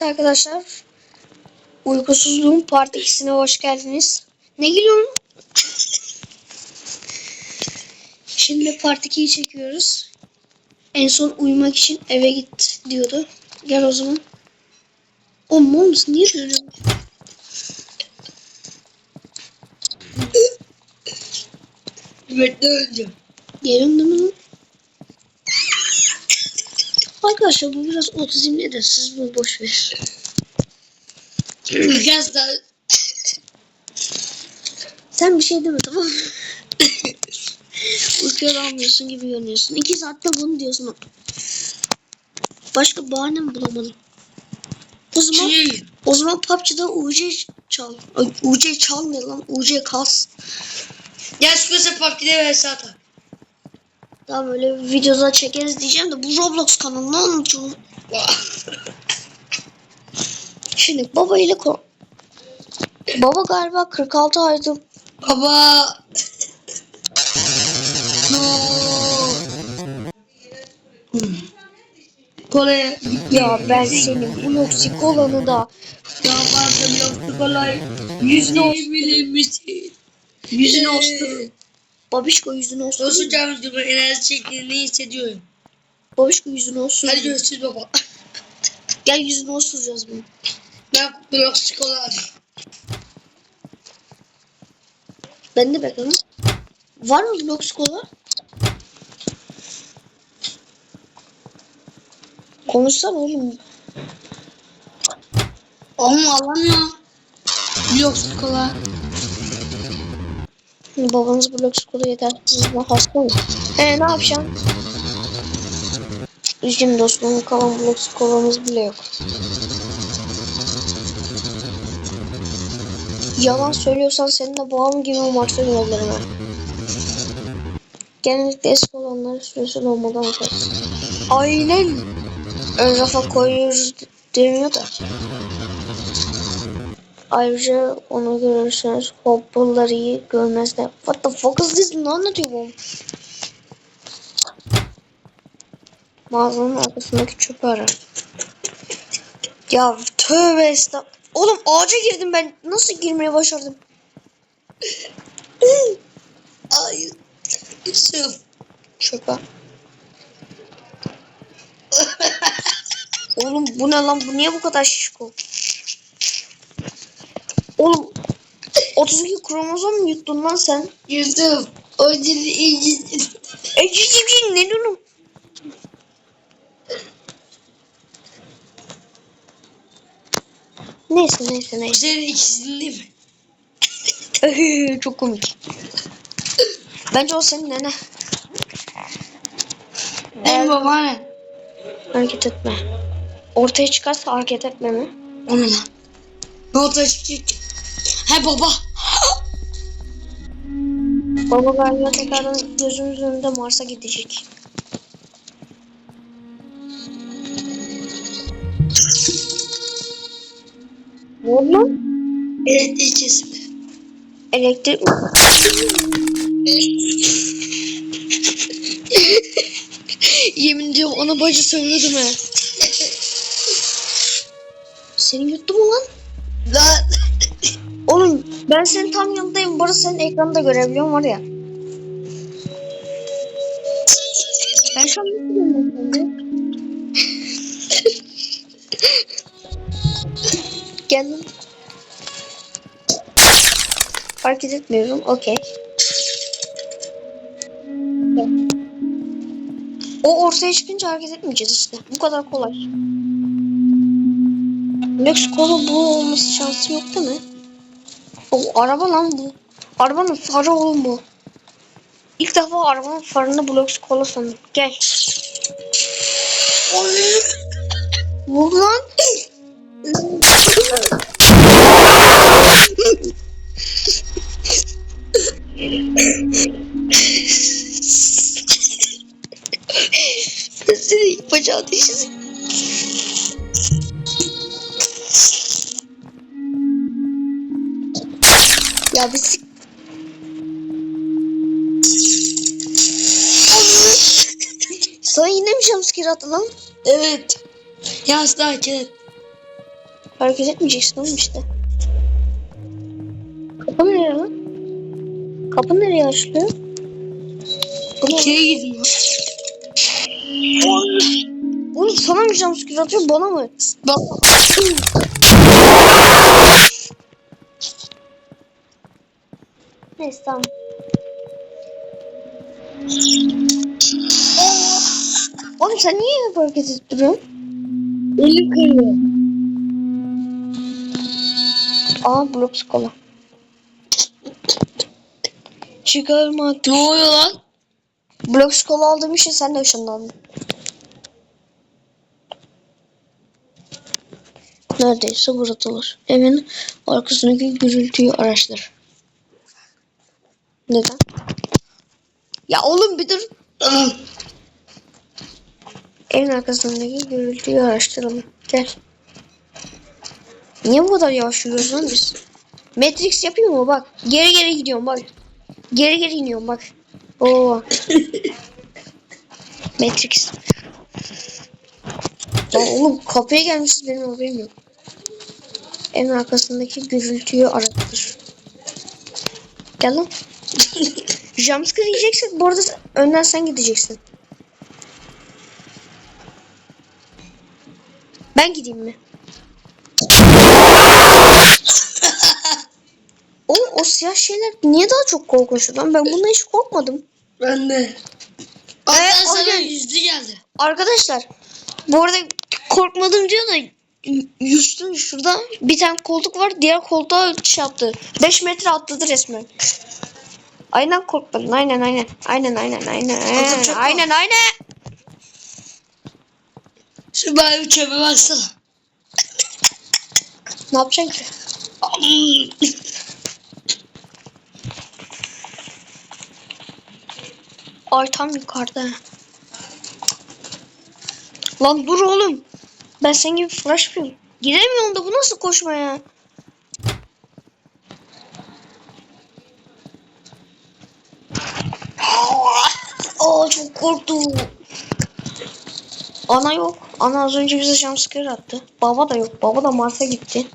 Arkadaşlar uykusuzluğun part 2'sine hoş geldiniz. Ne gülüyorsun? Şimdi part 2'yi çekiyoruz. En son uyumak için eve git diyordu. Gel o zaman. O mısın? Niye dönüyorsun? Bekle önce. Geliyorum değil mi lan? Arkadaşlar bu biraz otizmli de siz bunu boş ver. Biraz daha Sen bir şey deme tamam mı? Uykuya dalmıyorsun gibi görünüyorsun. İki saatte bunu diyorsun. Başka bahane mi bulamadın? O zaman, şey. o zaman PUBG'da UC çal. Ay, UC çal ne lan? UC kas. Gel şu PUBG'de vs atak. Daha böyle videoda çekeriz diyeceğim de bu Roblox kanalını anlatıyorum. Şimdi baba ile ko Baba galiba 46 aydı. Baba. no. Kolay. Ya ben senin bu yoksik olanı da Ya bazen yoktu kolay. Yüzüne Yüzüne misin? yüzünü ostururum. Babişko yüzünü ostururum. Nasıl canım enerji çektiğini hissediyorum. Babişko yüzünü ostururum. Hadi görüşürüz baba. Gel yüzünü osturacağız bunu. Ben blok çikolata. Ben de bakalım. Var mı blok kola? Konuşsana oğlum. Oğlum alamıyor. Blok çikolata. Babanız blok kola yeter. Siz bu hasta mı? Ee ne yapacaksın? Üzgün dostum kalan blok kolamız bile yok. Yalan söylüyorsan seninle bağım gibi maçta yollarım. Genellikle eski olanları süresi olmadan atarız. Aynen. Ön rafa koyuyoruz deniyor da. Ayrıca onu görürseniz iyi görmezler. What the fuck is this? Ne anlatıyor bu? Mağazanın arkasındaki çöpü arar. Ya tövbe estağfurullah. Oğlum ağaca girdim ben. Nasıl girmeye başardım? Ay. Yusuf. Çöpe. Oğlum bu ne lan? Bu niye bu kadar şişko? Oğlum 32 kromozom yuttun lan sen? Yusuf. O. E cici ne diyorum? Neyse neyse neyse. senin ikisinin değil mi? Çok komik. Bence o senin nene. Benim babaannem. Hareket etme. Ortaya çıkarsa hareket etme mi? O ne lan? Ne hiçbir şey? He baba. Baba galiba tekrardan gözümüzün önünde Mars'a gidecek. Ne oldu? Elektrik kesimi. Elektrik Yemin ediyorum ana bacı söylüyordum he. Seni yuttu mu lan? Lan. Ben senin tam yanındayım. Burası senin ekranda görebiliyorum var ya. Ben şu an nasıl görüyorum seni? Gel lan. Hareket etmiyorum. Okey. O ortaya çıkınca hareket etmeyeceğiz işte. Bu kadar kolay. Lux Cola bu olması şansı yok değil mi? O araba lan bu. Arabanın farı oğlum bu. İlk defa arabanın farını Blox Cola sandım. Gel. Vur lan. Seni bacağı dişiz. Ya bir sik... Sana yine mi jumpscare attı lan? Evet. Yaz daha hareket et. Hareket etmeyeceksin oğlum işte. Kapı nereye lan? Kapı nereye açılıyor? İçeri girdim lan. Oğlum sana mı jumpscare atıyor bana mı? Bak. Neyse tamam. Oğlum sen niye hep hareket edip duruyorsun? Elim kayıyor. Aa blok kola. Çıkarma. Ne oluyor lan? Blok kola aldığım için sen de ışınlandın. Neredeyse buradalar. Evin arkasındaki gürültüyü araştır. Neden? Ya oğlum bir dur. Evin arkasındaki gürültüyü araştıralım. Gel. Niye bu kadar yavaş yürüyoruz lan biz? Matrix yapıyor mu bak. Geri geri gidiyorum bak. Geri geri iniyorum bak. Oo. Matrix. Lan oğlum kapıya gelmişiz benim haberim yok. Evin arkasındaki gürültüyü arattır. Gel lan. Jumpscare yiyeceksek bu arada önden sen gideceksin. Ben gideyim mi? Oğlum o siyah şeyler niye daha çok korkunç lan? Ben bundan hiç korkmadım. Ben de. Ee, ben sana aynen. yüzlü geldi. Arkadaşlar bu arada korkmadım diyor da Yusuf'un şurada bir tane koltuk var. Diğer koltuğa şey yaptı. 5 metre atladı resmen. Aynen korkmadın. Aynen aynen. Aynen aynen aynen. Çok aynen. aynen. Şu bana bir çöpe baksana. Ne yapacaksın ki? Ay tam yukarıda. Lan dur oğlum. Ben senin gibi flash yapıyorum. Giremiyorum da bu nasıl koşma ya? Aa çok korktum. Ana yok. Ana az önce bize jumpscare attı. Baba da yok. Baba da Mars'a gitti.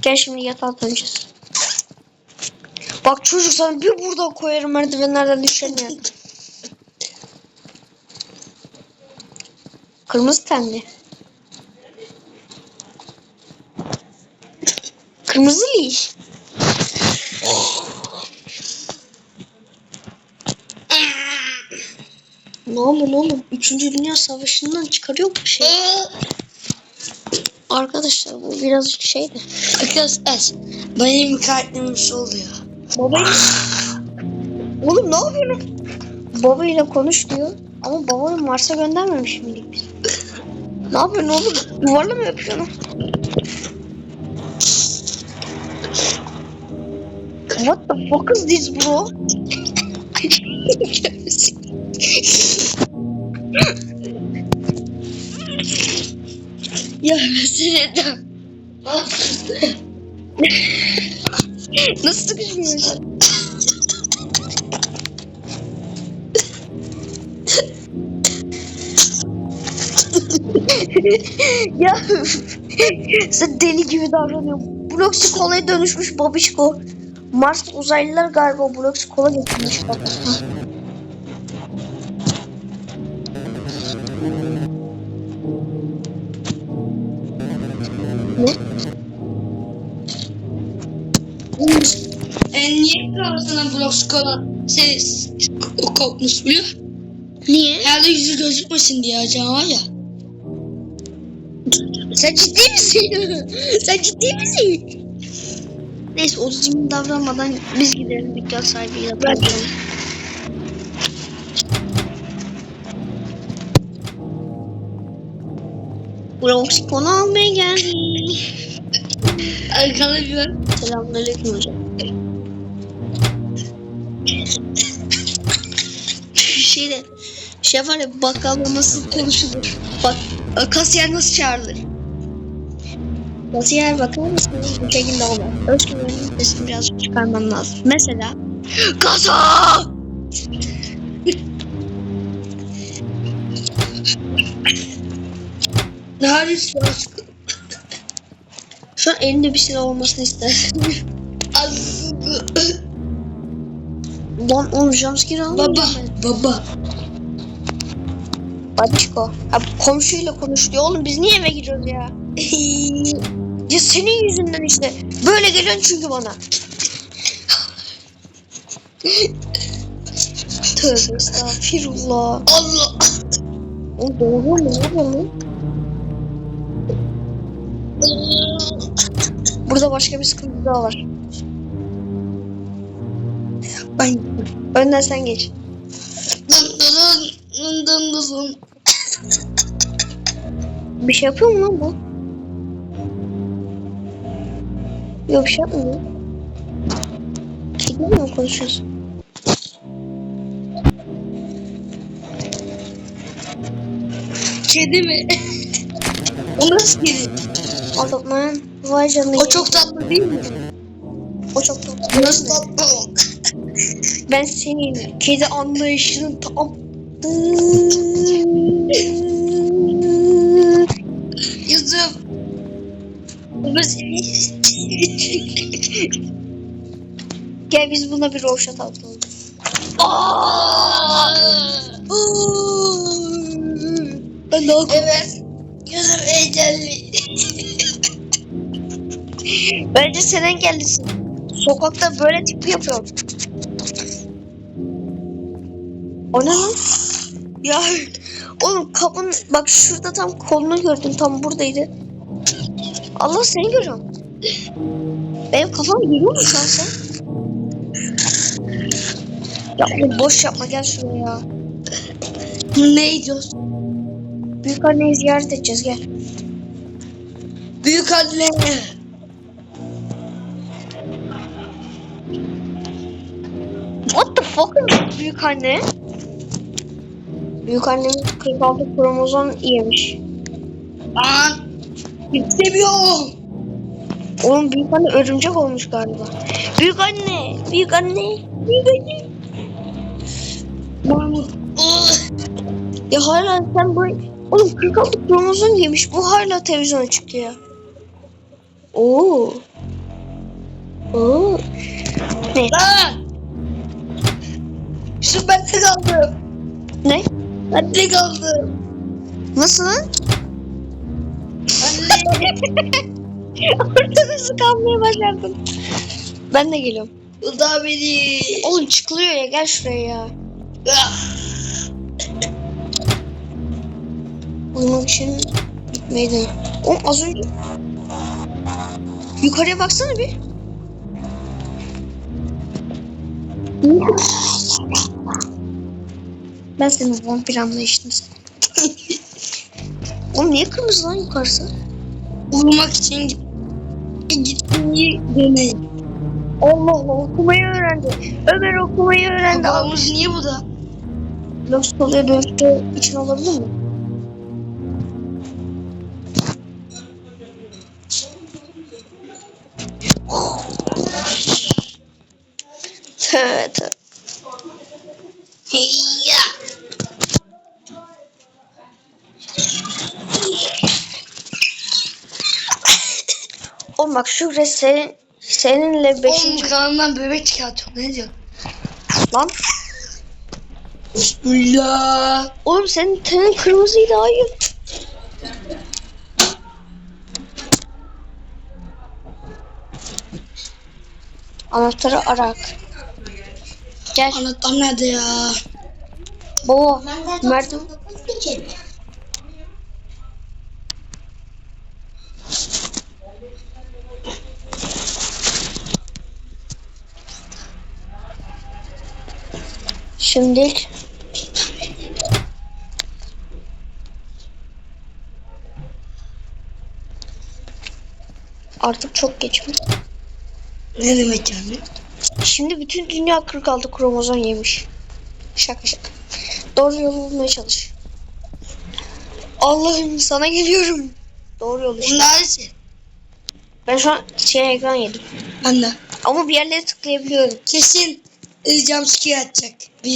Gel şimdi yatağa döneceğiz. Bak çocuk sana bir burada koyarım merdivenlerden düşen ya. Kırmızı tenli. Kırmızı leash. Ne oluyor oğlum? Üçüncü Dünya Savaşı'ndan çıkarıyor bu şey. Arkadaşlar bu birazcık şeydi. Arkadaşlar benim kalbim bir oluyor. Babayla... Oğlum ne yapıyorsun? Babayla konuş diyor. Ama babayı Mars'a göndermemiş miydik biz? ne yapıyorsun oğlum? Duvarla mı yapıyorsun? What the fuck is this bro? Ya mesela Nasıl sıkışmıyorsun? ya sen deli gibi davranıyorsun. Bloxy kolaya dönüşmüş babişko. Mars uzaylılar galiba Bloxy kola getirmiş kafasına. Ne? e, niye kafasına blok skola ses kokmuş biliyor? Niye? Herhalde yüzü gözükmesin diye acaba var ya. Sen ciddi misin? Sen ciddi misin? Neyse o cimri davranmadan biz gidelim dükkan sahibiyle konuşalım. Brox konu almaya geldi. Arkada bir bak. Selamünaleyküm hocam. Şeyde şey var ya bakkalda nasıl konuşulur? Bak kasiyer nasıl çağrılır? Kasiyer bakar mısınız? Bu şekilde olmaz. Özgürlüğünün sesini birazcık çıkarman lazım. Mesela Kasa! Neredesin aşkım? Şu an elinde bir silah olmasını ister. Lan oğlum jumpscare aldım. baba, baba. Babişko. Ha, komşuyla konuş diyor. Oğlum biz niye eve gidiyoruz ya? ya senin yüzünden işte. Böyle geliyorsun çünkü bana. Tövbe estağfirullah. Allah. O doğru mu? Ne oluyor lan? Burada başka bir sıkıntı daha var. Ben Önden sen geç. Bir şey yapıyor mu lan bu? Yok şey yapmıyor. Kediyle mi konuşuyorsun? Kedi mi? o nasıl kedi? Adamın vay canına. O çok tatlı değil mi? o çok tatlı. Nasıl tatlı o? Ben senin kedi anlayışının tam Yusuf. Baba seni Gel biz buna bir roşat atalım. Ben daha Evet. Yusuf heyecanlı. Bence sen engellisin. Sokakta böyle tip yapıyor. O ne lan? Ya oğlum kapın bak şurada tam kolunu gördüm tam buradaydı. Allah seni görüyorum. Benim kafam görüyor musun şu an sen? Ya oğlum boş yapma gel şuraya ya. Ne ediyoruz? Büyük anneyi ziyaret edeceğiz gel. Büyük anne. What the fuck is büyük anne? Büyük annemiz 46 kromozom yemiş. Lan. İstemiyorum. Oğlum büyük anne örümcek olmuş galiba. Büyük anne, büyük anne, büyük anne. Mahmut. Ya hala sen bu... Oğlum 46 kromozom yemiş. Bu hala televizyona çıktı ya. Oo. Oo. Ne? Lan. Şu ben de kaldım. Ne? Ben de kaldım. Nasıl lan? Anne. Orada nasıl kalmaya başardın? Ben de geliyorum. Bu da beni. Oğlum çıkılıyor ya gel şuraya ya. Ah. Uyumak için gitmeyi dene. Oğlum az önce... Yukarıya baksana bir. Ben senin vampir anlayışını Oğlum niye kırmızı lan yukarısı? Uyumak için git. Gitmeyi deneyin. Allah Allah okumayı öğrendi. Ömer okumayı öğrendi. Babamız niye bu da? Lost oluyor dönüşte için olabilir mi? Oğlum bak şu res senin, seninle Oğlum beşinci kanalından bebek çıkartıyor. Ne diyor? lan. Bismillah. Oğlum senin tenin kırmızıydı hayır. Anahtarı arak. Gel. Anahtar nerede ya? Baba. Merdiven. Şimdi artık çok geç mi? Ne demek yani? Şimdi bütün dünya 46 kromozom yemiş. Şaka şaka. Doğru yolu bulmaya çalış. Allah'ım sana geliyorum. Doğru yol işte. Neredesin? Ben şu an şey ekran yedim. De. Ama bir yerlere tıklayabiliyorum. Kesin e, jumpscare atacak. Bir